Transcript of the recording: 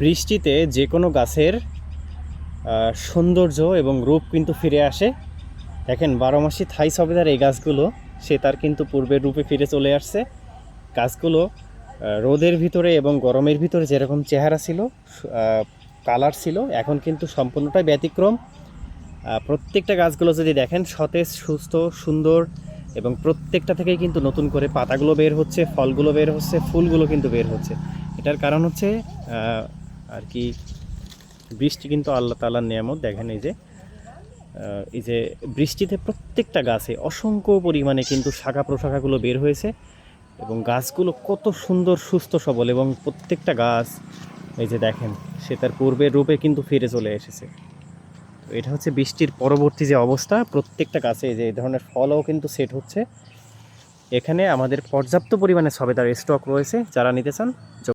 বৃষ্টিতে যে কোনো গাছের সৌন্দর্য এবং রূপ কিন্তু ফিরে আসে। দেখেন, বারো মাসি থাই সবেদার এই গাছগুলো, সে তার কিন্তু পূর্বের রূপে ফিরে চলে আসছে। গাছগুলো রোদের ভিতরে এবং গরমের ভিতরে যেরকম চেহারা ছিল কালার ছিল, এখন কিন্তু সম্পূর্ণটাই ব্যতিক্রম। প্রত্যেকটা গাছগুলো যদি দেখেন, সতেজ, সুস্থ, সুন্দর এবং প্রত্যেকটা থেকেই কিন্তু নতুন করে পাতাগুলো বের হচ্ছে, ফলগুলো বের হচ্ছে, ফুলগুলো কিন্তু বের হচ্ছে। এটার কারণ হচ্ছে আর কি বৃষ্টি কিন্তু আল্লাহ তালার নিয়ামত। দেখেন এই যে এই যে বৃষ্টিতে প্রত্যেকটা গাছে অসংখ্য পরিমাণে কিন্তু শাখা প্রশাখাগুলো বের হয়েছে এবং গাছগুলো কত সুন্দর, সুস্থ, সবল এবং প্রত্যেকটা গাছ, এই যে দেখেন, সে তার পূর্বের রূপে কিন্তু ফিরে চলে এসেছে। তো এটা হচ্ছে বৃষ্টির পরবর্তী যে অবস্থা, প্রত্যেকটা গাছে যে এই ধরনের ফলও কিন্তু সেট হচ্ছে। এখানে আমাদের পর্যাপ্ত পরিমাণে সবেদার স্টক রয়েছে, যারা নিতে চান